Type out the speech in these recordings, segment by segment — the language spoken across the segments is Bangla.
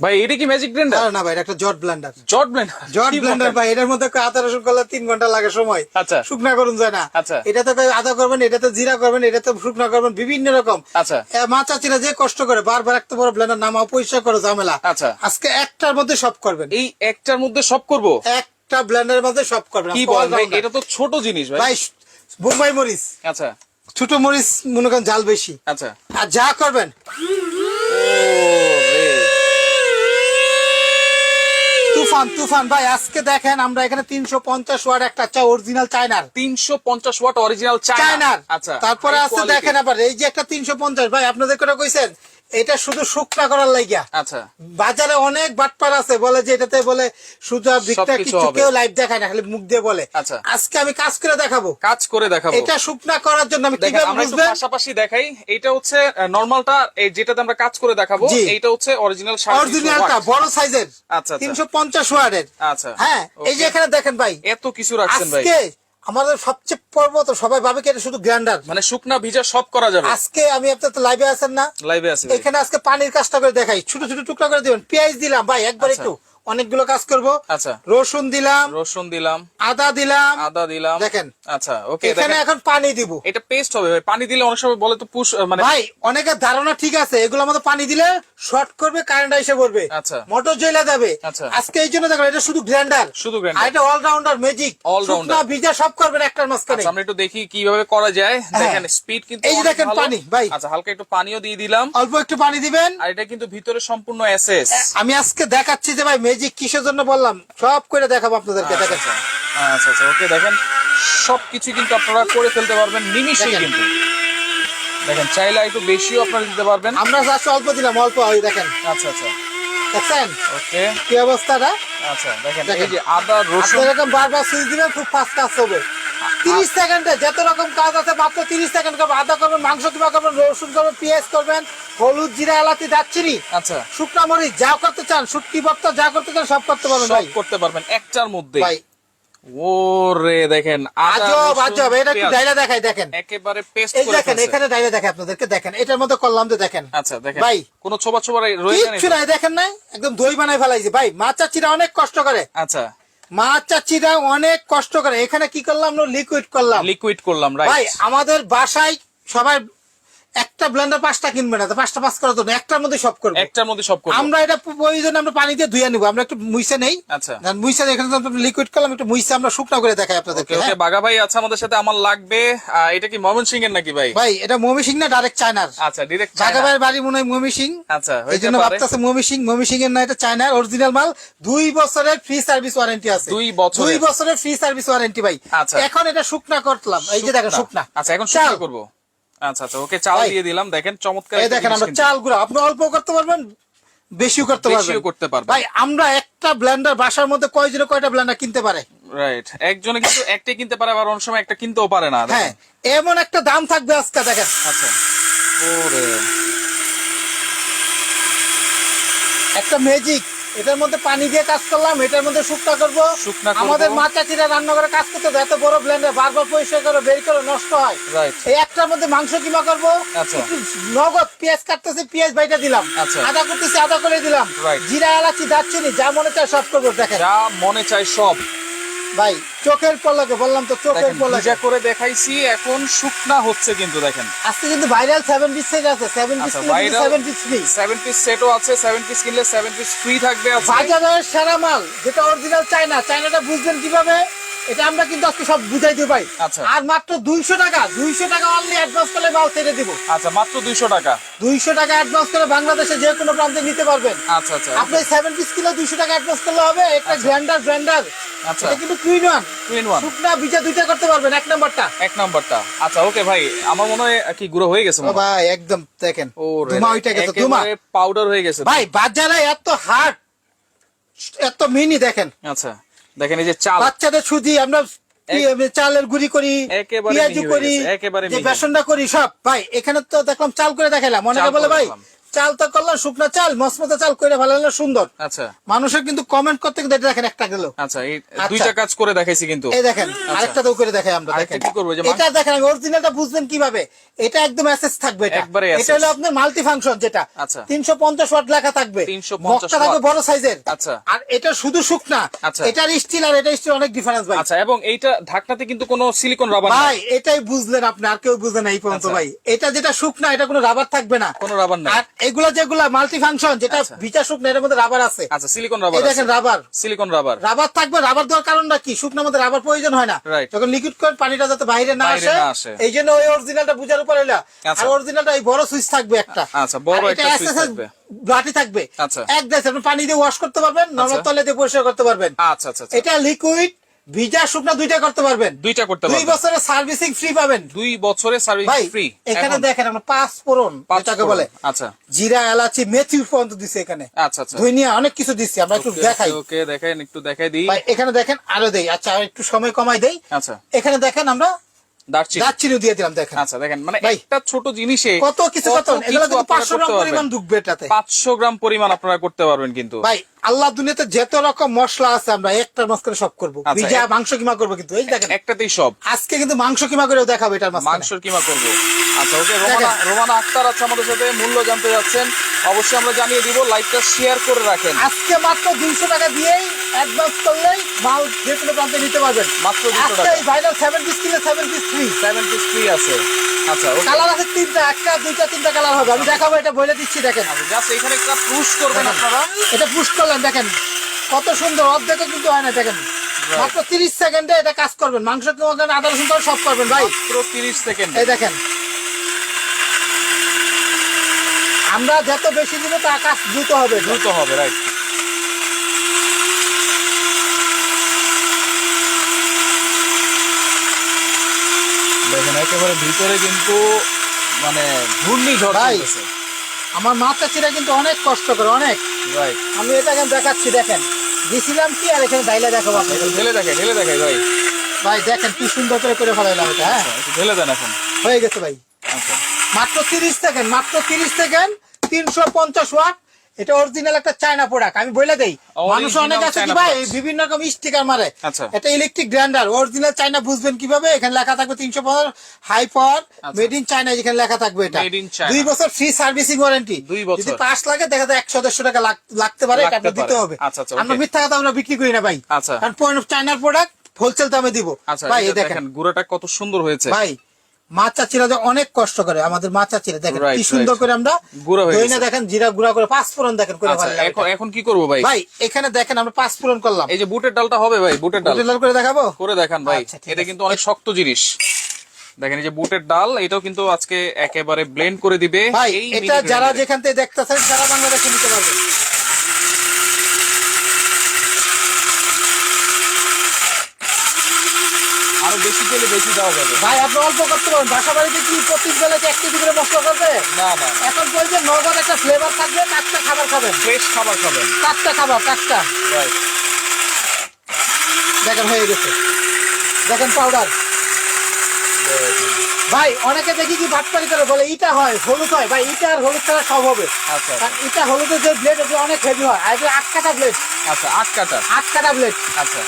ভাই এটা কি ম্যাজিক ব্লেন্ডার না ভাই একটা জট ব্লেন্ডার জট ব্লেন্ডার জট ব্লেন্ডার ভাই এটার মধ্যে আদা রসুন করলে তিন ঘণ্টা লাগে সময়। আচ্ছা। শুকনা করুন যায় না। আচ্ছা। এটাতে আদা করবেন এটাতে জিরা করবেন এটাতে শুকনা করবেন বিভিন্ন রকম। আচ্ছা। মা চাচিরা যে কষ্ট করে বারবার একটা বড় ব্লেন্ডার নামাও পরিষ্কার করো ঝামেলা। আচ্ছা। আজকে একটার মধ্যে সব করবেন। এই একটার মধ্যে সব করব? একটা ব্লেন্ডারের মধ্যে সব করবেন। কি বল ভাই এটা তো ছোট জিনিস ভাই। ভাই বোম্বাই মরিচ। আচ্ছা। ছোট মরিচ মনে করেন জাল বেশি। আচ্ছা। আর যা করবেন তুফান তুফান। ভাই আজকে দেখেন আমরা এখানে তিনশো পঞ্চাশ ওয়াট একটা চা অরিজিনাল চায়নার তিনশো পঞ্চাশ ওয়াট অরিজিনাল চায়নার আচ্ছা তারপরে আজকে আছে দেখেন আবার এই যে একটা তিনশো পঞ্চাশ ভাই আপনাদের করে কইছেন? এটা শুধু শুকনা করার লাগিয়া আচ্ছা। বাজারে অনেক বাটপার আছে বলে যে এটাতে বলে সুজা বিকটা কিছু কেউ লাইভ দেখায় না খালি মুখ দিয়ে বলে। আচ্ছা। আজকে আমি কাজ করে দেখাবো। কাজ করে দেখাবো। এটা শুকনা করার জন্য আমি কীভাবে আমরা পাশাপাশি দেখাই। এটা হচ্ছে নর্মালটা যেটাতে আমরা কাজ করে দেখাবো জি। এইটা হচ্ছে অরিজিনাল অরিজিনালটা বড় সাইজের আচ্ছা, আচ্ছা। তিনশো পঞ্চাশ ওয়ার্ডের। আচ্ছা। হ্যাঁ এই যে এখানে দেখেন ভাই। এত কিছু রাখছেন ভাই। আমাদের সবচেয়ে পর্ব তো সবাই ভাবে কি শুধু গ্র্যান্ডার মানে শুকনা ভিজা সব করা যাবে। আজকে আমি আপনার তো লাইভে আছেন না। লাইভে আছি এখানে আজকে পানির কাজটা করে দেখাই। ছোট ছোট টুকরা করে দিবেন। পেঁয়াজ দিলাম ভাই একবার আচ্ছা। একটু। অনেকগুলো কাজ করব। আচ্ছা। রসুন দিলাম। রসুন দিলাম। আদা দিলাম। আদা দিলাম। দেখেন। আচ্ছা ওকে এখানে এখন পানি দিব। এটা পেস্ট হবে ভাই। পানি দিলে অনেক সময় বলে তো পুশ মানে ভাই অনেকের ধারণা ঠিক আছে। এগুলো আমাদের পানি দিলে শর্ট করবে কারেন্ট এসে পড়বে। আচ্ছা। মোটর জ্বলা যাবে। আচ্ছা। আজকে এই জন্য দেখো এটা শুধু গ্র্যান্ডার শুধু। আর এটা অলরাউন্ডার ম্যাজিক All-rounder। ভিজা সব করবেন একটার মাঝখানে। আচ্ছা, আমরা একটু দেখি কীভাবে করা যায়। হ্যাঁ। দেখেন স্পিড কিন্তু এই দেখেন পানি, ভাই। আচ্ছা হালকা একটু পানিও দিয়ে দিলাম। অল্প একটু পানি দিবেন। আর এটা কিন্তু ভিতরে সম্পূর্ণ এসএস আমি আজকে দেখাচ্ছি যে ভাই ম্যাজিক কিসের জন্য বললাম সব করে দেখাবো আপনাদেরকে দেখেন। আচ্ছা আচ্ছা ওকে দেখেন সবকিছু কিন্তু আপনারা করে ফেলতে পারবেন নিমিশে। কিন্তু। দেখেন চাইলে একটু বেশিও আপনারা দিতে পারবেন। আমরা অল্প দিলাম অল্প হয় দেখেন। আচ্ছা আচ্ছা। দেখছেন ওকে। কি অবস্থাটা? আচ্ছা দেখেন। এই যে আদা রসুন। এরকম বারবার সুইচ দিবেন খুব ফাস্ট কাজ হবে। তিরিশ সেকেন্ডে যত রকম কাজ আছে মাত্র তিরিশ সেকেন্ড করবেন। আদা করবেন মাংস কিবা করবেন রসুন করবেন পেঁয়াজ করবেন হলুদ জিরা এলাচি দারচিনি আচ্ছা। শুকনা মরিচ যা করতে চান শুটকি ভর্তা যা করতে চান সব করতে পারবেন ভাই। করতে পারবেন একটার মধ্যে ভাই ওরে দেখেন আজব আজব এটা একটু। ডাইলা দেখাই দেখেন। একেবারে পেস্ট করে দেখেন এখানে ডাইলা দেখাই আপনাদেরকে দেখেন এটার মধ্যে করলাম যে দেখেন। আচ্ছা দেখেন ভাই। কোনো ছোবা ছোবা রয়ে কিচ্ছু নাই দেখেন নাই একদম দই বানাই ফেলাইছে। ভাই মা চাচিরা অনেক কষ্ট করে। আচ্ছা। মা চাচিরা অনেক কষ্ট করে। এখানে কি করলাম? লিকুইড করলাম। লিকুইড করলাম ভাই আমাদের বাসায় সবাই একটা ব্লেন্ডার পাঁচটা কিনবে না পাঁচটা পাঁচ করার জন্য একটার মধ্যে সব করব। একটার মধ্যে সব করব। আমরা এটা প্রয়োজন আমরা পানি দিয়ে ধুয়ে নিবো আমরা একটু মুইসে নেই। আচ্ছা। মুইসে এখানে লিকুইড করলাম একটু মুইসে আমরা শুকনা করে দেখাই আপনাদেরকে ওকে হ্যাঁ? বাগা ভাই আছে আমাদের সাথে আমার লাগবে। এটা কি ময়মন সিং এর নাকি ভাই? ভাই এটা মমি সিং না ডাইরেক্ট চায়নার আচ্ছা ডিরেক্ট জাগাবাইয়ের বাড়ি মনে হয় মমি সিং। আচ্ছা এই জন্য ভাবতেছে মমি সিং মমি সিং এর না এটা চায়নার অরিজিনাল মাল। দুই বছরের ফ্রি সার্ভিস ওয়ারেন্টি আছে। দুই বছর দুই বছরের ফ্রি সার্ভিস ওয়ারেন্টি ভাই। আচ্ছা। এখন এটা শুকনা করলাম। এই যে দেখেন শুকনা। আচ্ছা এখন। শুকনো করব। আচ্ছা আচ্ছা ওকে চাল দিয়ে দিলাম। দেখেন চমৎকার এই দেখেন আমরা চালগুলো আপনি অল্প করতে পারবেন বেশিও করতে পারবেন। বেশিও করতে পারবেন। ভাই আমরা একটা ব্লেন্ডার বাসার মধ্যে কয়জনে কয়টা ব্লেন্ডার কিনতে পারে? রাইট একজনে কিন্তু একটাই কিনতে পারে আবার অনেক সময় একটা কিনতেও পারে না হ্যাঁ এমন একটা দাম থাকবে আজকে দেখেন। আচ্ছা। ওরে। একটা ম্যাজিক এটার মধ্যে পানি দিয়ে কাজ করলাম এটার মধ্যে শুকনা করব। আমাদের মা চাচিরা রান্না করে কাজ করতে এত বড় ব্ল্যান্ডে বারবার পরিষ্কার করে বের করে নষ্ট হয়। এই একটার মধ্যে মাংস কিমা করব? আচ্ছা। নগদ পেঁয়াজ কাটতেছে পেঁয়াজ বাইটা দিলাম। আচ্ছা। আদা করতেছি আদা করে দিলাম। জিরা এলাচি দাচ্ছিনি যা মনে চায় সব করব দেখেন। যা মনে চায় সব। ভাই চোখের পলকে বললাম তো চোখের পলকে। ভিজা করে দেখাইছি এখন শুকনা হচ্ছে কিন্তু দেখেন। আজকে কিন্তু ভাইরাল 7 পিস সেট আছে 7 পিস আচ্ছা, viral- seven piece free 7 piece সেটও আছে 7 পিস কিনলে 7 পিস ফ্রি থাকবে আছে বাজারের সেরা মাল যেটা অরিজিনাল চায়না চায়নাটা বুঝবেন কীভাবে? এটা আমরা কিন্তু আজকে সব বুঝাই দিই ভাই। আচ্ছা। আর মাত্র দুইশো টাকা দুইশো টাকা অনলি অ্যাডভান্স করলে মাল ছেড়ে দিব। আচ্ছা মাত্র দুইশো টাকা। দুইশো টাকা অ্যাডভান্স করে বাংলাদেশে যে কোনো প্রান্তে নিতে পারবেন। আচ্ছা আচ্ছা আপনি সেভেন পিস কিলো দুইশো টাকা অ্যাডভান্স করলে হবে একটা গ্র্যান্ডার গ্র্যান্ডার আচ্ছা। এটা কিন্তু টুইন ওয়ান টুইন ওয়ান শুকনা বিজা দুইটা করতে পারবেন এক নাম্বারটা। এক নাম্বারটা। আচ্ছা ওকে ভাই আমার মনে হয় কি গুঁড়ো হয়ে গেছে ভাই একদম দেখেন ও ধুমা ওইটা গেছে ধুমা। পাউডার হয়ে গেছে। ভাই বাজারে এত হার্ড এত মিনি দেখেন। আচ্ছা। দেখেন এই যে চাল। বাচ্চাদের সুজি আমরা চালের গুড়ি করি পেঁয়াজু করি। বেসনটা করি সব। ভাই এখানে তো দেখলাম চাল করে দেখালাম অনেকে বলে ভাই দেখালাম। চাল তো করলাম শুকনা চাল মসমতা চাল করে ভালো হলো সুন্দর। আচ্ছা। মানুষের কিন্তু কমেন্ট করতে কিন্তু এটা দেখেন একটা গেল। আচ্ছা এই আচ্ছা। দুইটা কাজ করে দেখাইছি কিন্তু। এই দেখেন আরেকটা তো করে দেখাই আমরা দেখেন। কি করব? যে এটা দেখেন আমি অরিজিনালটা বুঝবেন কীভাবে? এটা একদম অ্যাসেস থাকবে এটা। একবারে এটা হলো আপনার মাল্টি ফাংশন যেটা। আচ্ছা। 350 ওয়াট লেখা থাকবে। 350 বক্সটা থাকবে বড় সাইজের আচ্ছা। আর এটা শুধু শুকনা। আচ্ছা। এটার স্টিল আর এটা স্টিল অনেক ডিফারেন্স ভাই। আচ্ছা এবং এইটা ঢাকনাতে কিন্তু কোনো সিলিকন রাবার নাই। ভাই এটাই বুঝলেন আপনি আর কেউ বুঝলেন এই পর্যন্ত আচ্ছা। ভাই। এটা যেটা শুকনা এটা কোনো রাবার থাকবে না। কোনো রাবার নাই। এগুলা যেগুলা মাল্টি ফাংশন যেটা আচ্ছা। ভিটা শুকনা এর মধ্যে রাবার আছে আচ্ছা সিলিকন এই রাবার দেখেন রাবার সিলিকন রাবার রাবার থাকবে রাবার দেওয়ার কারণটা কি শুকনোর মধ্যে রাবার প্রয়োজন হয় না যখন লিকুইড করে পানিটা যাতে বাইরে না আসে এই জন্য ওই অরিজিনালটা বুঝার উপর এলা আচ্ছা। আর অরিজিনালটা এই বড় সুইচ থাকবে একটা আচ্ছা, বড় একটা SSS থাকবে। বাটি থাকবে আচ্ছা। এক দেশ আপনি পানি দিয়ে ওয়াশ করতে পারবেন নর্মাল আচ্ছা। তলে দিয়ে পরিষ্কার করতে পারবেন আচ্ছা আচ্ছা। এটা লিকুইড ভিজা শুকনা দুইটা করতে পারবেন। দুইটা করতে পারবেন। দুই বছরের সার্ভিসিং ফ্রি পাবেন। দুই বছরের সার্ভিস ফ্রি এখানে দেখেন আমরা পাঁচ ফোড়ন যেটাকে বলে। আচ্ছা। জিরা এলাচি মেথি পর্যন্ত দিছে এখানে। আচ্ছা আচ্ছা। ধনিয়া অনেক কিছু দিচ্ছি আমরা একটু দেখাই। ওকে দেখাই একটু দেখাই দিই। ভাই এখানে দেখেন আরও দেই। আচ্ছা একটু সময় কমাই দেই। আচ্ছা। এখানে দেখেন আমরা দারচিনি। দারচিনি দিয়ে দিলাম দেখেন। আচ্ছা দেখেন মানে ভাই, একটা ছোট জিনিসে কত কিছু কত এগুলো কিন্তু পাঁচশো গ্রাম পরিমাণ ঢুকবে এটাতে। পাঁচশো গ্রাম পরিমাণ আপনারা করতে পারবেন কিন্তু। ভাই আল্লাহ দুনিয়াতে যত রকম মশলা আছে আমরা একটা মাঝখানে সব করব। আচ্ছা, ভিজা মাংস কিমা করব কিন্তু এই দেখেন। একটাতেই সব। আজকে কিন্তু মাংস কিমা করেও দেখাবো এটার মাঝখানে। মাংসের কিমা করব। আচ্ছা ওকে রোমানা রোমানা আক্তার আছে আমাদের সাথে মূল্য জানতে যাচ্ছেন। অবশ্যই আমরা জানিয়ে দিব লাইকটা শেয়ার করে রাখেন। আজকে মাত্র দুইশো টাকা দিয়েই অ্যাডভান্স করলেই মাল যে কোনো প্রান্তে নিতে পারবেন। মাত্র 200 আজকে টাকা। এই viral seven piece kilo seven piece free seven piece free আছে। আচ্ছা কালার আছে তিনটা একটা দুইটা তিনটা কালার হবে। আমি দেখাবো এটা বলে দিচ্ছি দেখেন। জাস্ট এখানে একটা পুশ করবেন আপনারা। এটা পুশ করলেন দেখেন কত সুন্দর অর্ধেক কিন্তু হয় না দেখেন। মাত্র তিরিশ সেকেন্ডে এটা কাজ করবেন। মাংস করেন আদা রসুন করে সব করবেন ভাই? মাত্র তিরিশ সেকেন্ড এই দেখেন। আমরা যত বেশি দিব তা কাজ দ্রুত হবে। দ্রুত হবে রাইট দেখেন একেবারে ভিতরে কিন্তু মানে ঘূর্ণিঝড় ভাই। আমার মাথা চিরা কিন্তু অনেক কষ্ট করে অনেক। আমি এটা এখন দেখাচ্ছি দেখেন। দিছিলাম কি আর এখানে দাইলে দেখাবো আপনাকে। ঢেলে দেখে ঢেলে দেখে ভাই। ভাই দেখেন কি সুন্দর করে করে ফেলাইলাম এটা হ্যাঁ? ঢেলে দেন এখন। হয়ে গেছে ভাই। আচ্ছা। মাত্র তিরিশ সেকেন্ড মাত্র তিরিশ সেকেন্ড তিনশো পঞ্চাশ ওয়াট এটা অরিজিনাল একটা চায়না প্রোডাক্ট আমি বলে দেই। মানুষ অনেক আছে কি ভাই? বিভিন্ন রকম স্টিকার মারে। আচ্ছা। এটা ইলেকট্রিক গ্রাইন্ডার অরিজিনাল চায়না বুঝবেন কীভাবে? এখানে লেখা থাকবে তিনশো power high power. Made in China এখানে লেখা থাকবে এটা। দুই বছর ফ্রি সার্ভিসিং ওয়ারেন্টি যদি পাঁচ লাগে দেখা যায় একশো দেড়শো টাকা লাগতে পারে এটা দিতে হবে। আচ্ছা, আচ্ছা, আমরা মিথ্যা কথা আমরা বিক্রি করি না ভাই। কারণ চায়নার প্রোডাক্ট হোলসেল দামে দিব। ভাই দেখেন গুঁড়োটা কত সুন্দর হয়েছে। ভাই মা চাচিরা যে অনেক কষ্ট করে আমাদের মা চাচিরা দেখেন কি সুন্দর করে আমরা দেখেন জিরা গুঁড়া করে পাঁচ ফোড়ন দেখেন করে আচ্ছা এখন কি করব ভাই? ভাই এখানে দেখেন আমরা পাঁচ ফোড়ন করলাম। এই যে বুটের ডালটা হবে ভাই বুটের ডাল। লাল করে দেখাবো? করে দেখান ভাই। আচ্ছা, এটা কিন্তু অনেক শক্ত জিনিস। দেখেন এই যে বুটের ডাল এটাও কিন্তু আজকে একেবারে ব্লেন্ড করে দিবে ভাই এটা যারা যেখান থেকে দেখতেছেন সারা বাংলাদেশে নিতে পারবে। বেশি পেলে বেশি দেওয়া যাবে। ভাই আপনি অল্প করতে পারেন। বাসা বাড়িতে কি প্রতি বেলাতে এক কেজি করে মশলা করবে? না না এখন বলছে নগদ একটা ফ্লেভার থাকবে টাটকা খাবার খাবেন। ফ্রেশ খাবার খাবেন। টাটকা খাবার টাটকা দেখেন হয়ে গেছে। দেখেন পাউডার ভাই অনেকে দেখি কি বাটপারি করে বলে ইটা হয় হলুদ হয়। ভাই ইটা আর হলুদ ছাড়া সব হবে। আচ্ছা কারণ ইটা হলুদের যে ব্লেড ওগুলো অনেক হেভি হয়। আর আট কাটা ব্লেড আচ্ছা আট কাটা। আট কাটা ব্লেড আচ্ছা।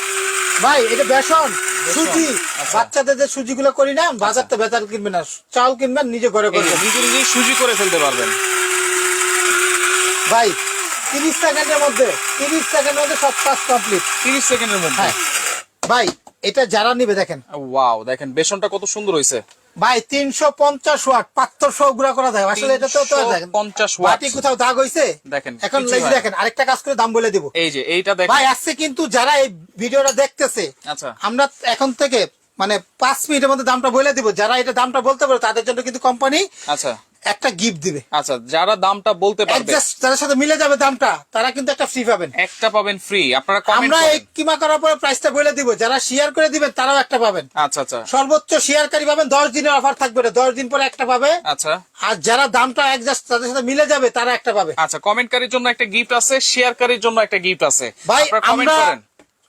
ভাই এটা বেসন। সুজি। আচ্ছা। বাচ্চাদের যে সুজিগুলো করি না বাজার তো বেতার কিনবে না। চাল কিনবেন নিজে ঘরে করবেন নিজে নিজে সুজি করে ফেলতে পারবেন। ভাই তিরিশ সেকেন্ডের মধ্যে তিরিশ সেকেন্ডের মধ্যে সব কাজ কমপ্লিট তিরিশ সেকেন্ডের মধ্যে। হ্যাঁ। ভাই এটা যারা নিবে দেখেন। ওয়াও দেখেন বেসনটা কত সুন্দর হয়েছে ভাই তিনশো পঞ্চাশ ওয়াট পাত্রশো গুড়া করা যায়। আসলে এটা তো তো দেখেন 350 ওয়াট। বাটি কোথাও দাগ হইছে? দেখেন, এখন। দেখেন আরেকটা কাজ করে দাম বলে দিব। এই যে এইটা দেখেন। ভাই আজকে কিন্তু যারা এই ভিডিওটা দেখতেছে আচ্ছা। আমরা এখন থেকে মানে পাঁচ মিনিটের মধ্যে দামটা বলে দিব। যারা এটা দামটা বলতে পারে তাদের জন্য কিন্তু কোম্পানি আচ্ছা। একটা গিফট দিবে। আচ্ছা যারা দামটা বলতে পারবে। যাদের সাথে মিলে যাবে দামটা তারা কিন্তু একটা ফ্রি পাবেন। একটা পাবেন ফ্রি আপনারা আমরা এই কিমা করার পরে প্রাইসটা বলে দিব। যারা শেয়ার করে দিবেন তারাও একটা পাবেন। আচ্ছা আচ্ছা। সর্বোচ্চ শেয়ারকারী পাবেন দশ দিনের অফার থাকবে এটা দশ দিন পরে একটা পাবে। আচ্ছা। আর যারা দামটা অ্যাডজাস্ট তাদের সাথে মিলে যাবে তারা একটা পাবে। আচ্ছা কমেন্টকারীর জন্য একটা গিফট আছে শেয়ারকারীর জন্য একটা গিফট আছে। ভাই আপনারা কমেন্ট আমরা করেন।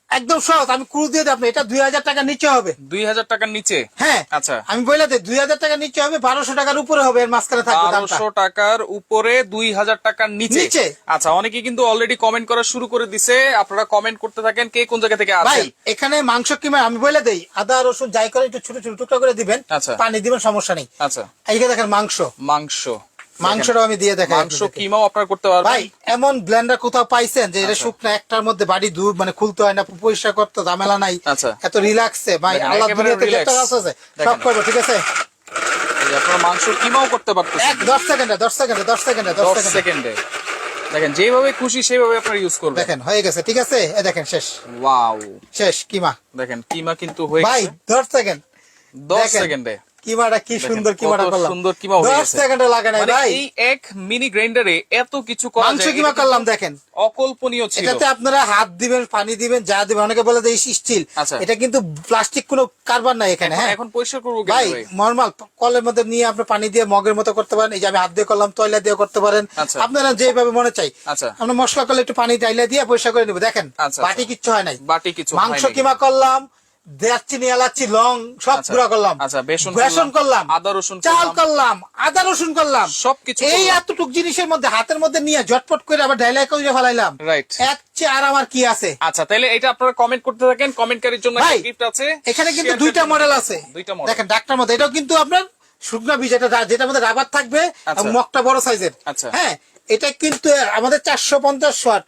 একদম সহজ আমি ক্রুজ দিয়ে আপনি এটা দুই হাজার টাকা নিচে হবে। দুই হাজার টাকার নিচে? হ্যাঁ আচ্ছা। আমি বলে দিই দুই হাজার টাকা নিচে হবে বারোশো টাকার উপরে হবে এর মাঝখানে থাকবে বারোশো টাকার উপরে দুই হাজার টাকার নিচে? নিচে। আচ্ছা অনেকে কিন্তু অলরেডি কমেন্ট করা শুরু করে দিছে আপনারা কমেন্ট করতে থাকেন কে কোন জায়গা থেকে ভাই এখানে মাংস কিমা আমি বলে দেই আদা রসুন যাই করে একটু ছোট ছোট টুকরা করে দিবেন আচ্ছা। পানি দিবেন সমস্যা নেই। আচ্ছা। এইখানে দেখেন মাংস। মাংস। মাংসটাও আমি দিয়ে দেখাই মাংস। কিমাও আপনারা করতে পারবেন। ভাই এমন ব্লেন্ডার কোথাও পাইছেন যে এটা আচ্ছা। শুকনা একটার মধ্যে বাড়ি দূর মানে খুলতে হয় না পরিষ্কার করতে ঝামেলা নাই। আচ্ছা। এত রিল্যাক্সে ভাই আল্লাহ দুনিয়াতে যত relax। আছে সব। করব ঠিক আছে? এই আপনারা মাংস কিমাও করতে পারতেছেন। এক দশ সেকেন্ডে দশ সেকেন্ডে দশ সেকেন্ডে দশ দশ সেকেন্ডে। সেকেন্ডে। দেখেন যেভাবে খুশি সেভাবে আপনারা ইউজ করবেন। দেখেন হয়ে গেছে ঠিক আছে? এ দেখেন শেষ। ওয়াও। শেষ কিমা। দেখেন কিমা কিন্তু হয়ে ভাই গেছে। দশ সেকেন্ড। দশ দেখেন। সেকেন্ডে। কিমাটা কি সুন্দর কিমাটা করলাম। সুন্দর কিমা হয়ে দশ গেছে। সেকেন্ডে লাগে নাই মানে ভাই। এই এক মিনি গ্রাইন্ডারে এত কিছু করা মাংস কিমা করলাম দেখেন। অকল্পনীয় ছিল। এটাতে আপনারা হাত দিবেন পানি দিবেন যা দিবেন অনেকে বলে যে স্টিল। আচ্ছা। এটা কিন্তু প্লাস্টিক কোনো কারবার নাই এখানে হ্যাঁ। এখন পরিষ্কার করব ভাই নর্মাল কলের মধ্যে নিয়ে আপনি পানি দিয়ে মগের মতো করতে পারেন এই যে আমি হাত দিয়ে করলাম তয়লা দিয়ে করতে পারেন। আচ্ছা। আপনারা যেভাবে মনে চাই। আচ্ছা। আমরা মশলা করলে একটু পানি ডাইলে দিয়ে পরিষ্কার করে নিব। দেখেন আচ্ছা, বাটি আচ্ছা। কিচ্ছু হয় নাই। বাটি কিছু মাংস কিমা করলাম দারচিনি এলাচি লং সব আচ্ছা, গুঁড়া করলাম আচ্ছা, বেসন বেসন করলাম, করলাম আদা রসুন চাল করলাম। করলাম আদা রসুন করলাম সবকিছু এই এতটুক জিনিসের মধ্যে হাতের মধ্যে নিয়ে ঝটপট করে আবার ডাইলাই করে ফেলাইলাম Right. এক চেয়ে আমার কি আছে আচ্ছা তাহলে এটা আপনারা কমেন্ট করতে থাকেন কমেন্টকারীর জন্য ভাই, গিফট আছে এখানে কিন্তু দুইটা মডেল আছে দুইটা মডেল দেখেন ডাক্তার মধ্যে এটাও কিন্তু আপনার শুকনা বীজ এটা যেটার মধ্যে রাবার থাকবে আচ্ছা। মগটা বড় সাইজের আচ্ছা। হ্যাঁ এটা কিন্তু আমাদের চারশো পঞ্চাশ ওয়াট।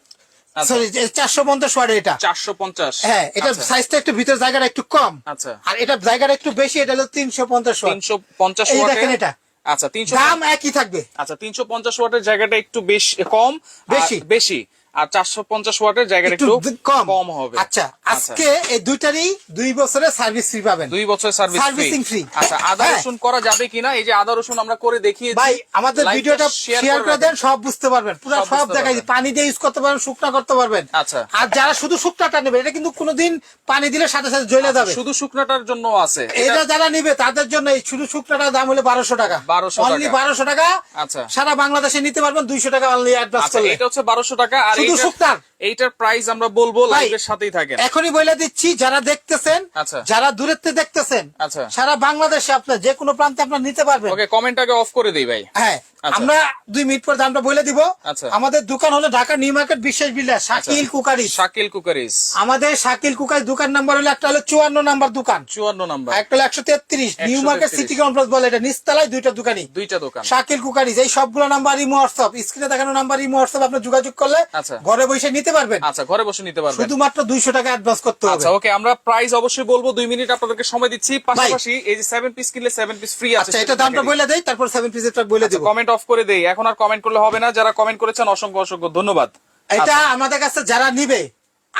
সরি চারশো পঞ্চাশ ওয়াট এটা। চারশো পঞ্চাশ। হ্যাঁ এটা সাইজটা একটু ভিতর জায়গাটা একটু কম। আচ্ছা। আর এটা জায়গাটা একটু বেশি এটা হলো তিনশো পঞ্চাশ ওয়াট তিনশো পঞ্চাশ এই ওয়াটের দেখেন এটা। আচ্ছা তিনশো দাম একই থাকবে। আচ্ছা তিনশো পঞ্চাশ ওয়াটের জায়গাটা একটু বেশি কম বেশি। বেশি। আর চারশো পঞ্চাশ ওয়াটের জায়গাটা একটু কম। কম হবে। আচ্ছা আজকে এই দুইটারই দুই বছরের সার্ভিস ফ্রি পাবেন। দুই বছর সার্ভিস Servicing free। আচ্ছা আদা হ্যাঁ। রসুন করা যাবে কিনা? এই যে আদা রসুন আমরা করে দেখিয়েছি ভাই আমাদের ভিডিওটা শেয়ার করে দেন সব বুঝতে পারবেন। পুরো সব দেখাই পানি দিয়ে ইউজ করতে পারবেন শুকনা করতে পারবেন। আচ্ছা। আর যারা শুধু শুকনাটা নেবে এটা কিন্তু কোনোদিন পানি দিলে সাথে সাথে জ্বলে যাবে। শুধু শুকনাটার জন্য আছে। এটা যারা নিবে তাদের জন্য এই শুধু শুকনাটার দাম হলো বারোশো টাকা। বারোশো অনলি বারোশো টাকা। আচ্ছা। সারা বাংলাদেশে নিতে পারবেন দুইশো টাকা অনলি অ্যাডভান্স আচ্ছা করলে। এটা হচ্ছে বারোশো টাকা আর শুধু এইটার- এইটার প্রাইস আমরা বলব লাইভের সাথেই থাকেন। এখনই বলে দিচ্ছি যারা দেখতেছেন আচ্ছা। যারা দূরের থেকে দেখতেছেন আচ্ছা। সারা বাংলাদেশে আপনার যে কোনো প্রান্তে আপনার নিতে পারবেন। ওকে কমেন্ট আগে অফ করে দিই ভাই। হ্যাঁ আচ্ছা। আমরা দুই মিনিট পর দামটা বলে দিব। আচ্ছা। আমাদের দোকান হলো ঢাকা নিউ মার্কেট বিশেষ builder Shakil cookery Shakil cookeries আমাদের শাকিল কুকারি দোকান নাম্বার হলো একটা হলো চুয়ান্ন নাম্বার দোকান। চুয়ান্ন নাম্বার। একটা হলো একশো তেত্রিশ। নিউ মার্কেট সিটি কমপ্লেক্স বলে এটা নিচতলায় দুইটা দোকানই। দুইটা দোকান। শাকিল কুকারিজ এই সবগুলো নাম্বার ইমো হোয়াটসঅ্যাপ। স্ক্রিনে দেখানো নাম্বার ইমো হোয়াটসঅ্যাপ আপনি যোগাযোগ করলে আচ্ছা। ঘরে বসে নিতে পারবেন? আচ্ছা ঘরে বসে নিতে পারবেন। শুধুমাত্র দুইশো টাকা অ্যাডভান্স করতে হবে। আচ্ছা ওকে আমরা প্রাইস অবশ্যই বলব দুই মিনিট আপনাদেরকে সময় দিচ্ছি। পাশাপাশি এই যে সেভেন পিস কিনলে সেভেন পিস ফ্রি আছে আচ্ছা এটা দামটা বলে দেই তারপর সেভেন পিসের বলে দেব। কমেন্ট অফ করে দেই। এখন আর কমেন্ট করলে হবে না যারা কমেন্ট করেছেন অসংখ্য অসংখ্য ধন্যবাদ। এটা আমাদের কাছে যারা নিবে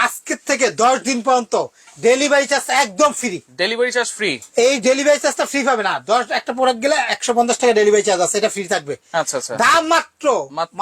আজকের থেকে দশ দিন পর্যন্ত ডেলিভারি চার্জ একদম ফ্রি ডেলিভারি চার্জ ফ্রি এই ডেলিভারি চার্জটা ফ্রি পাবে না। দশ একটা প্রোডাক্ট গেলে একশো পঞ্চাশ টাকা ডেলিভারি চার্জ আছে এটা ফ্রি থাকবে। আচ্ছা আচ্ছা। দাম মাত্র?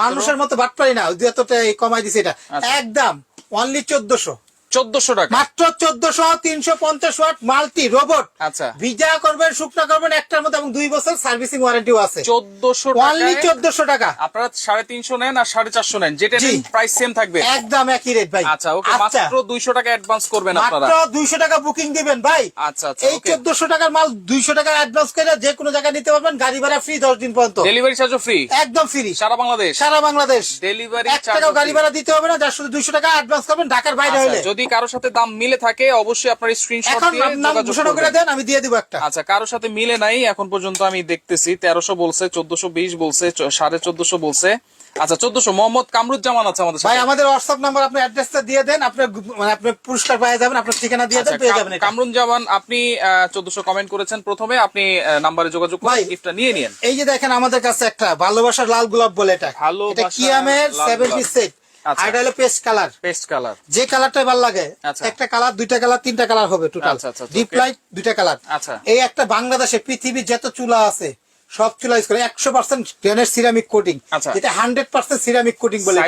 মানুষের মতো বাট পারি না দুই এতটা কমাই দিছে এটা। আচ্ছা। একদম অনলি চোদ্দশো। চোদ্দশো টাকা। মাত্র চোদ্দশো তিনশো পঞ্চাশ ওয়াট মাল্টি রোবট। আচ্ছা। ভিজা করবেন শুকনা করবেন একটার মধ্যে এবং দুই বছর সার্ভিসিং ওয়ারেন্টিও আছে। চোদ্দশো অনলি চোদ্দশো টাকা। আপনারা সাড়ে তিনশো নেন আর সাড়ে চারশো নেন যেটা প্রাইস সেম থাকবে। একদম একই রেট ভাই। আচ্ছা ওকে মাত্র দুইশো টাকা অ্যাডভান্স করবেন আপনারা। মাত্র দুইশো টাকা বুকিং দিবেন ভাই। আচ্ছা আচ্ছা এই চোদ্দশো টাকার মাল দুইশো টাকা অ্যাডভান্স করে যে কোনো জায়গায় নিতে পারবেন গাড়ি ভাড়া ফ্রি দশ দিন পর্যন্ত। ডেলিভারি চার্জও ফ্রি একদম ফ্রি সারা বাংলাদেশ? সারা বাংলাদেশ। ডেলিভারি এক টাকাও গাড়ি ভাড়া দিতে হবে না যার শুধু দুইশো টাকা অ্যাডভান্স করবেন ঢাকার বাইরে হলে যদি কারোর সাথে দাম মিলে থাকে অবশ্যই আপনার স্ক্রিনশট দিয়ে যোগাযোগ করে দেন আমি দিয়ে দিব একটা। আচ্ছা কারও সাথে মিলে নাই এখন পর্যন্ত আমি দেখতেছি 1300 বলছে 1420 বলছে 1450 বলছে। আচ্ছা 1400 মোহাম্মদ কামরুজ্জামান আছে আমাদের সাথে। ভাই আমাদের WhatsApp নাম্বার আপনি অ্যাড্রেসটা দিয়ে দেন আপনি মানে আপনি পুরস্কার পেয়ে যাবেন আপনার ঠিকানা দিয়ে আচ্ছা, দেন পেয়ে যাবেন কামরুজ্জামান আপনি 1400 কমেন্ট করেছেন প্রথমে আপনি নম্বরে যোগাযোগ করে গিফটটা নিয়ে নিন এই যে দেখেন আমাদের কাছে একটা ভালোবাসার লাল গোলাপ বলে এটা। এটা কিয়ামের 76 এটা হলো পেস্ট কালার পেস্ট কালার যে ভালো লাগে আচ্ছা। একটা কালার দুইটা কালার তিনটা কালার হবে টোটাল আচ্ছা, আচ্ছা, আচ্ছা, ডিপ লাইট দুইটা কালার আচ্ছা। এই একটা বাংলাদেশে পৃথিবীর যত চুলা আছে সব চুলা ইউজ করে একশো পার্সেন্ট গ্রেনের সিরামিক কোটিং আচ্ছা। এটা হান্ড্রেড পার্সেন্ট সিরামিক কোটিং বলে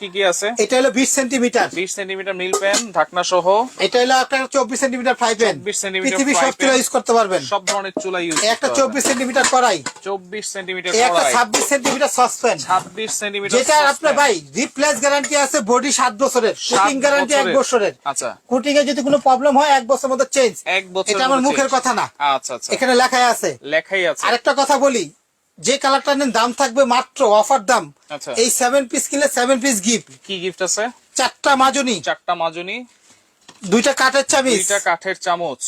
কি কি আছে? এটা হলো বিশ সেন্টিমিটার বিশ সেন্টিমিটার মিল পেন ঢাকনা সহ। এটা হলো আপনার চব্বিশ সেন্টিমিটার ফ্রাই প্যান 24 সেন্টিমিটার পৃথিবীর সব চুলা ইউজ করতে পারবেন। সব ধরনের চুলা ইউজ একটা চব্বিশ সেন্টিমিটার কড়াই। চব্বিশ সেন্টিমিটার একটা ছাব্বিশ সেন্টিমিটার সসপ্যান ছাব্বিশ সেন্টিমিটার যেটা আপনার ভাই রিপ্লেস গ্যারান্টি আছে বডি সাত বছরের। কুটিং গ্যারান্টি এক বছরের। আচ্ছা। কুটিং এ যদি কোনো প্রবলেম হয় এক বছরের মধ্যে চেঞ্জ এক বছর এটা আমার মুখের কথা না। আচ্ছা আচ্ছা। এখানে লেখাই আছে। লেখাই আছে। আরেকটা কথা বলি যে কালারটা নেন দাম থাকবে মাত্র অফার দাম। আচ্ছা। এই সেভেন পিস কিনলে সেভেন পিস গিফট কি গিফট আছে? চারটা মাজনি। চারটা মাজনি। দুইটা কাঠের চামিচ। দুইটা কাঠের চামচ।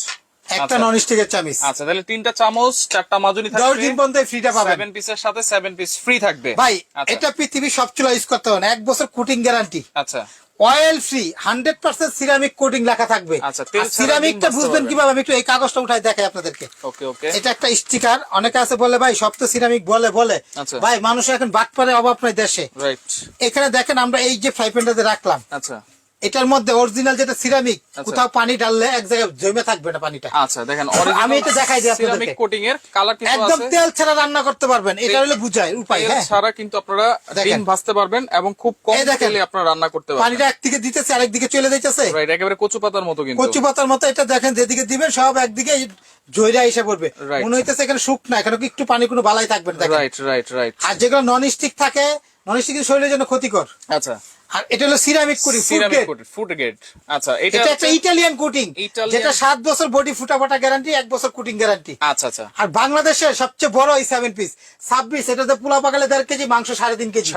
একটা আচ্ছা। নন স্টিকের চামিচ। আচ্ছা তাহলে তিনটা চামচ চারটা মাজনি থাকবে। দিন পর্যন্ত ফ্রিটা পাবেন। সেভেন পিসের সাথে সেভেন পিস ফ্রি থাকবে। ভাই আচ্ছা, এটা পৃথিবীর সব চুলা ইউজ করতে হবে এক বছর কুটিং গ্যারান্টি আচ্ছা। Oil free hundred percent ceramic coating লেখা থাকবে। আচ্ছা, সিরামিকটা বুঝবেন কীভাবে? আমি একটু এই কাগজটা উঠাই দেখাই আপনাদেরকে। এটা একটা স্টিকার অনেকে আছে বলে ভাই সব তো সিরামিক বলে বলে। আচ্ছা। ভাই মানুষ এখন বাটপারে অভাব নাই দেশে। এখানে দেখেন আমরা এই যে ফ্রাই প্যানটাতে রাখলাম আচ্ছা। এটার মধ্যে অরিজিনাল যেটা সিরামিক আচ্ছা। কোথাও পানি ডাললে এক জায়গায় জমে থাকবে না পানিটা। আচ্ছা দেখেন আমি এটা দেখাই দিই। সিরামিক কোটিং এর কালার কিন্তু একদম তেল ছাড়া রান্না করতে পারবেন এটা হলো বুঝায় উপায় হ্যাঁ। ছাড়া কিন্তু আপনারা। ডিম ভাজতে পারবেন এবং খুব কম তেলে আপনারা রান্না করতে পারবেন। পানিটা একদিকে দিতেছে আরেক দিকে চলে যাইতেছে। রাইট একেবারে কচু পাতার মতো কিন্তু। কচু পাতার মতো এটা দেখেন যেদিকে দিবেন সব একদিকে জয়রা এসে পড়বে। মনে হইতেছে এখানে শুক না এখানে একটু পানি কোনো বালাই থাকবে না রাইট রাইট রাইট আর যেগুলো নন স্টিক থাকে নন স্টিক শরীরের জন্য ক্ষতিকর। আচ্ছা। আর এটা হলো ceramic coating ceramic coating food grade আচ্ছা এটা একটা ইটালিয়ান কোটিং যেটা বছর বডি ফুটা ফাটা গ্যারান্টি বছর কোটিং গ্যারান্টি আচ্ছা আচ্ছা। আর বাংলাদেশের সবচেয়ে বড় এই পিস এটাতে পোলা পাকালে কেজি মাংস সাড়ে তিন কেজি।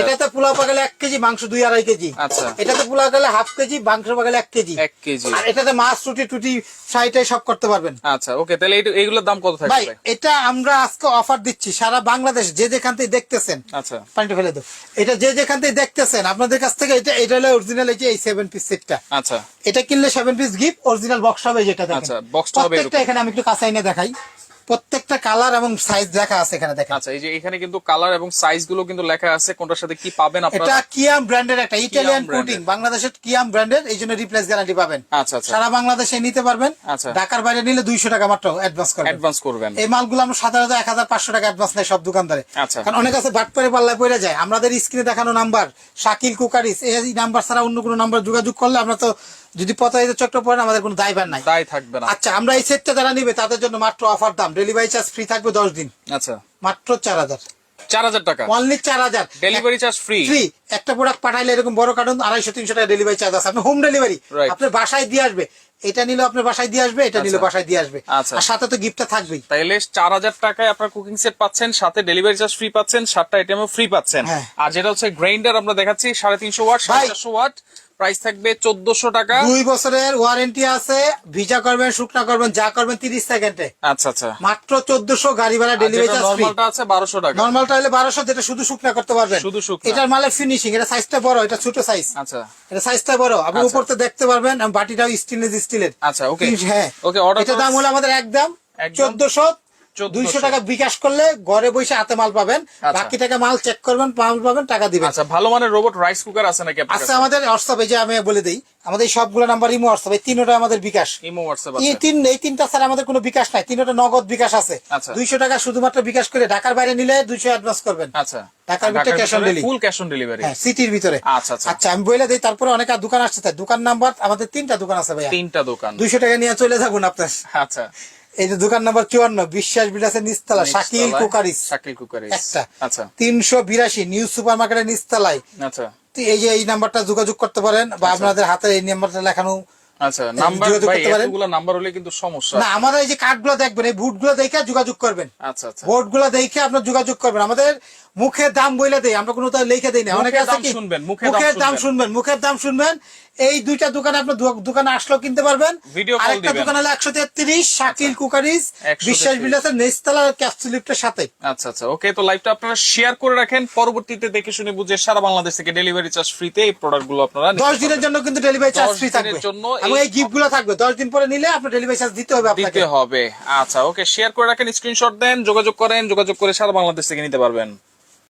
এটাতে পোলা পাকালে কেজি মাংস দুই আড়াই কেজি। আচ্ছা। এটাতে পোলা পাকালে হাফ কেজি মাংস পাকালে এক কেজি। এক কেজি। আর এটাতে মাছ টুটি টুটি সাইটাই সব করতে পারবেন। আচ্ছা ওকে তাহলে এইগুলোর দাম কত ভাই থাকবে এটা আমরা আজকে অফার দিচ্ছি। সারা বাংলাদেশ যে যেখান থেকে দেখতেছেন আচ্ছা। পানিটা ফেলে দাও। এটা যে যেখান থেকে দেখতেছেন আপনাদের কাছ থেকে এটা এটা হলো অরিজিনাল এই যে এই 7 পিস সেটটা আচ্ছা। এটা কিনলে 7 পিস গিফট অরিজিনাল বক্স হবে যেটা দেখেন। আচ্ছা, বক্সটা হবে প্রত্যেকটা। এখানে আমি একটু কাছে এনে দেখাই। প্রত্যেকটা কালার এবং সাইজ দেখা আছে এখানে দেখেন। আচ্ছা এই যে এখানে কিন্তু কালার এবং সাইজগুলো কিন্তু লেখা আছে কোনটার সাথে কি পাবেন আপনারা? এটা কিয়াম ব্র্যান্ডের একটা brand কোটিং বাংলাদেশের কিয়াম ব্র্যান্ডের এই জন্য রিপ্লেস গ্যারান্টি পাবেন। আচ্ছা আচ্ছা। সারা বাংলাদেশে নিতে পারবেন। আচ্ছা। ঢাকার বাইরে নিলে দুইশো টাকা মাত্র অ্যাডভান্স করবেন। অ্যাডভান্স করবেন। এই মালগুলো আমরা সাধারণত এক হাজার পাঁচশো টাকা অ্যাডভান্স নেয় সব দোকানদারে। আচ্ছা। কারণ অনেক আছে বাট করে পাল্লায় পড়ে যায়। আমাদের স্ক্রিনে দেখানো নাম্বার শাকিল কুকারিস এই নাম্বার ছাড়া অন্য কোনো নাম্বার যোগাযোগ করলে আমরা তো যদি পতাইতে চক্র পড়েন আমাদের কোনো দায়ভার নাই। দায় থাকবে না। আচ্ছা আমরা এই সেটটা যারা নিবে তাদের জন্য মাত্র অফার দাম। ডেলিভারি চার্জ ফ্রি থাকবে দশ দিন। আচ্ছা। মাত্র চার হাজার। চার হাজার টাকা? অনলি চার হাজার। ডেলিভারি চার্জ ফ্রি ফ্রি একটা প্রোডাক্ট পাঠাইলে এরকম বড় কার্টুন আড়াইশো তিনশো টাকা ডেলিভারি চার্জ আছে। আপনি হোম ডেলিভারি আপনার বাসায় দিয়ে আসবে। এটা নিলে আপনার বাসায় দিয়ে আসবে এটা নিলে আচ্ছা। বাসায় দিয়ে আসবে। আচ্ছা। আর সাথে তো গিফটটা থাকবেই। তাইলে চার হাজার টাকায় আপনার কুকিং সেট পাচ্ছেন সাথে ডেলিভারি চার্জ ফ্রি পাচ্ছেন সাতটা আইটেমও ফ্রি পাচ্ছেন। হ্যাঁ। আর যেটা হচ্ছে গ্রাইন্ডার আমরা দেখাচ্ছি সাড়ে তিনশো ওয়াট সাড়ে। চারশো ওয়াট। প্রাইস থাকবে চোদ্দশো টাকা। দুই বছরের ওয়ারেন্টি আছে ভিজা করবেন শুকনা করবেন যা করবেন তিরিশ সেকেন্ডে। আচ্ছা আচ্ছা। মাত্র চোদ্দশো গাড়ি ভাড়া ডেলিভারি নর্মালটা আছে বারোশো টাকা। নর্মালটা হলে বারোশো যেটা শুধু শুকনা করতে পারবেন। শুধু শুকনা। এটার মালের ফিনিশিং এটা সাইজটা বড় এটা ছোট সাইজ আচ্ছা। এটা সাইজটা বড় আপনি আচ্ছা। উপরতে দেখতে পারবেন বাটিটাও স্টেনলেস স্টিলের আচ্ছা ওকে হ্যাঁ। ওকে অর্ডার এটা দাম হলো আমাদের একদম চোদ্দশো 1400 দুইশো টাকা বিকাশ করলে ঘরে বসে হাতে মাল পাবেন আচ্ছা। বাকি টাকা মাল চেক করবেন মাল পাবেন টাকা দিবেন। আচ্ছা ভালো মানের রোবট রাইস কুকার আছে নাকি আচ্ছা আমাদের হোয়াটসঅ্যাপ এই যে আমি বলে দিই আমাদের সবগুলো নাম্বার ইমো হোয়াটসঅ্যাপ এই তিনটা আমাদের বিকাশ। ইমো হোয়াটসঅ্যাপ এই তিন এই তিনটা স্যার আমাদের কোনো বিকাশ নাই তিনটা নগদ বিকাশ আছে। আচ্ছা। দুইশো টাকা শুধুমাত্র বিকাশ করে ঢাকার বাইরে নিলে দুইশো অ্যাডভান্স করবেন। আচ্ছা। ঢাকার ভিতরে cash on delivery। Full cash on delivery হ্যাঁ সিটির ভিতরে। আচ্ছা, আচ্ছা। আচ্ছা আমি বলে দিই তারপরে অনেক দোকান আসছে দোকান নাম্বার আমাদের তিনটা দোকান আছে ভাইয়া। তিনটা দোকান। দুইশো টাকা নিয়ে চলে যাবেন আপনার। আচ্ছা। এই যে দোকান নাম্বার চুয়ান্ন বিশ্বাস বিলাসের নিস্তালা শাকিল কুকারিস। শাকিল কুকারিস। একটা। আচ্ছা। তিনশো বিরাশি নিউ সুপার মার্কেটের নিস্তালায় আচ্ছা। এই যে এই নাম্বারটা যোগাযোগ করতে পারেন বা আপনাদের হাতে এই নাম্বারটা লেখানো আচ্ছা নাম্বার ভাই এতগুলো নাম্বার হলে কিন্তু সমস্যা না আমাদের এই যে কার্ড দেখবেন এই বুট দেখে যোগাযোগ করবেন। আচ্ছা আচ্ছা। বোর্ড দেখে আপনার যোগাযোগ করবেন। আমাদের মুখের দাম বইলে দেই আমরা কোনো লিখে দিই না। অনেকে আছে কি? শুনবেন, মুখের দাম শুনবেন। শুনবেন মুখের দাম শুনবেন। এই দুইটা দোকানে আপনার দোকানে আসলেও কিনতে পারবেন। আরেকটা দোকান হলো একশো তেত্রিশ শাকিল কুকারিস 133 বিশ্বাস বিলাসের নেস্তালা ক্যাপসুলিপটার সাথে। আচ্ছা আচ্ছা। ওকে তো লাইভটা আপনারা শেয়ার করে রাখেন। পরবর্তীতে দেখে শুনে বুঝে সারা বাংলাদেশ থেকে ডেলিভারি চার্জ ফ্রিতে এই প্রোডাক্টগুলো আপনারা দশ দিনের জন্য কিন্তু ডেলিভারি চার্জ ফ্রি থাকবে। জন্য থাকবে। দশ দিন পরে নিলে আপনার ডেলিভারি চার্জ দিতে হবে আপনাকে। হবে। আচ্ছা ওকে শেয়ার করে রাখেন স্ক্রিনশট দেন, যোগাযোগ করেন, যোগাযোগ করে সারা বাংলাদেশ থেকে নিতে পারবেন।